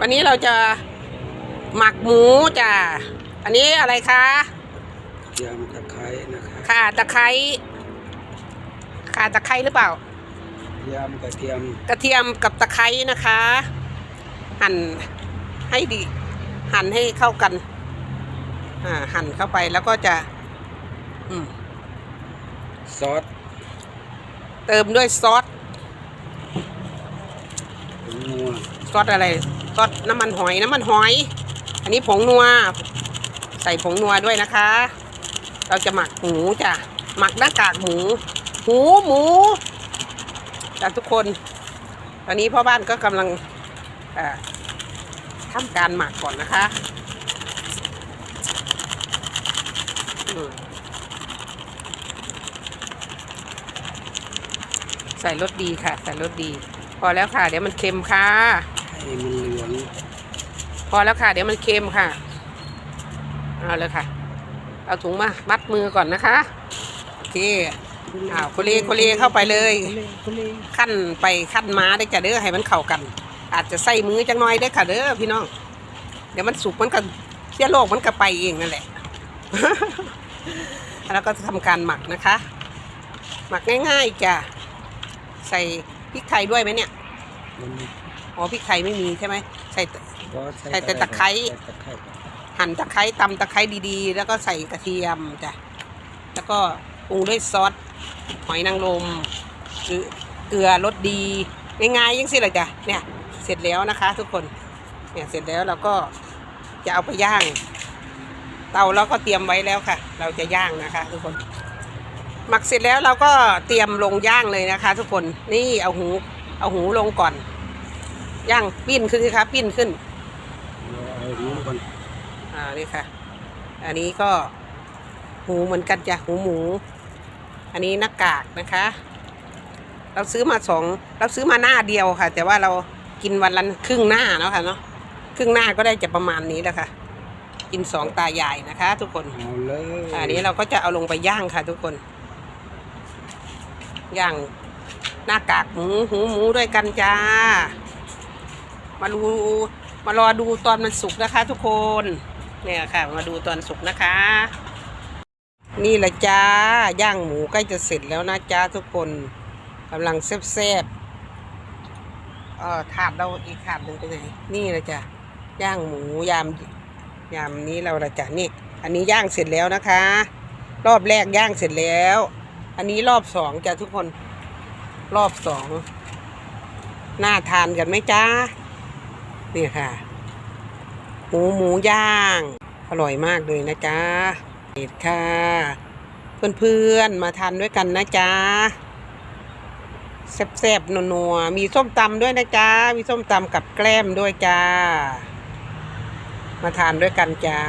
วันนี้เราจะหมักหมูจ้ะ อันนี้อะไรคะเทียมตะไคร้นะครับข่าตะไคร้ข่าตะไคร้หรือเปล่าเทียมกระเทียม กระเทียมกับตะไคร้นะคะ หั่นให้ดี หั่นให้เข้ากัน อ่า หั่นเข้าไปแล้วก็จะ อืม ซอส เติมด้วยซอสผงนัว ซอสอะไร ซอสน้ำมันหอยน้ำมันหอย อันนี้ผงนัว ใส่ผงนัวด้วยนะคะ เราจะหมักหมูจ้ะหมักหน้ากากหมู หูหมูจ้ะทุกคน ตอนนี้พ่อบ้านก็กำลังทำการหมักก่อนนะคะใส่รสดีค่ะ ใส่รสดี พอแล้วค่ะ เดี๋ยวมันเค็มค่ะ ให้มันเหลืองพอแล้วค่ะ เดี๋ยวมันเค็มค่ะ เอาเลยค่ะ เอาถุงมามัดมือก่อนนะคะ โอเคอ้าวโคเลโคเลเข้าไปเลย ขั้นไปขั้นม้าได้จ้ะเด้อให้มันเข้ากัน อาจจะใส่มือจังน้อยได้อค่ะเด้อพี่น้อง เดี๋ยวมันสุกมันก็เชื้อโรคมันก็ไปเองนั่นแหละ แล้วก็จะทำการหมักนะคะ หมักง่ายๆจ้ะ ใส่พริกไทยด้วยไหมเนี่ยมัน อ๋อพริกไทยไม่มีใช่ไหมใส่ก็ใส่แต่ตะไคร้ ใส่ตะไคร้หั่นตะไคร้ตำตะไคร้ดีๆ แล้วก็ใส่กระเทียมจ้ะแล้วก็ปรุงด้วยซอสหอยนางรมหรือเกลือรสดีง่ายๆยังสิเลยจ้ะเนี่ยเสร็จแล้วนะคะ ทุกคนเนี่ยเสร็จแล้วเราก็จะเอาไปย่าง เตาเราก็เตรียมไว้แล้วค่ะ เราจะย่างนะคะ ทุกคน หมักเสร็จแล้วเราก็เตรียมลงย่างเลยนะคะ ทุกคนนี่เอาหูเอาหูลงก่อน ย่างปิ้นขึ้นสิคะปิ้นขึ้นเอาหมูก่อนอ่านี่ค่ะ อันนี้ก็หูเหมือนกันจ้ะหูหมู อันนี้หน้ากากนะคะ เราซื้อมาสองเราซื้อมาหน้าเดียวค่ะ แต่ว่าเรากินวันละครึ่งหน้าเนาะค่ะเนาะครึ่งหน้าก็ได้จะประมาณนี้แหละค่ะกินสองตายายนะคะ ทุกคนเอาเลยอันนี้เราก็จะเอาลงไปย่างค่ะ ทุกคน ย่างหน้ากากหมูหูหมูด้วยกันจ้า มาดูมารอดูตอนมันสุกนะคะ ทุกคนเนี่ยค่ะ มาดูตอนสุกนะคะ นี่แหละจ้าย่างหมูใกล้จะเสร็จแล้วนะจ้าทุกคนกำลังแซ่บๆเอ่อถาดเราอีกถาดหนึ่งไปไหนนี่แหละจ้ะย่างหมูยามยามนี้เราละจ้ะนี่อันนี้ย่างเสร็จแล้วนะคะ รอบแรกย่างเสร็จแล้ว อันนี้รอบสองจ้ะทุกคน รอบสองน่าทานกันไหมจ้า นี่ค่ะหมูหมูย่าง อร่อยมากเลยนะจ๊ะเด็ดค่ะ เพื่อนๆมาทานด้วยกันนะจ๊ะแซ่บๆนัวๆมีส้มตำด้วยนะจ๊ะมีส้มตำกับแกล้มด้วยจ้า มาทานด้วยกันจ้า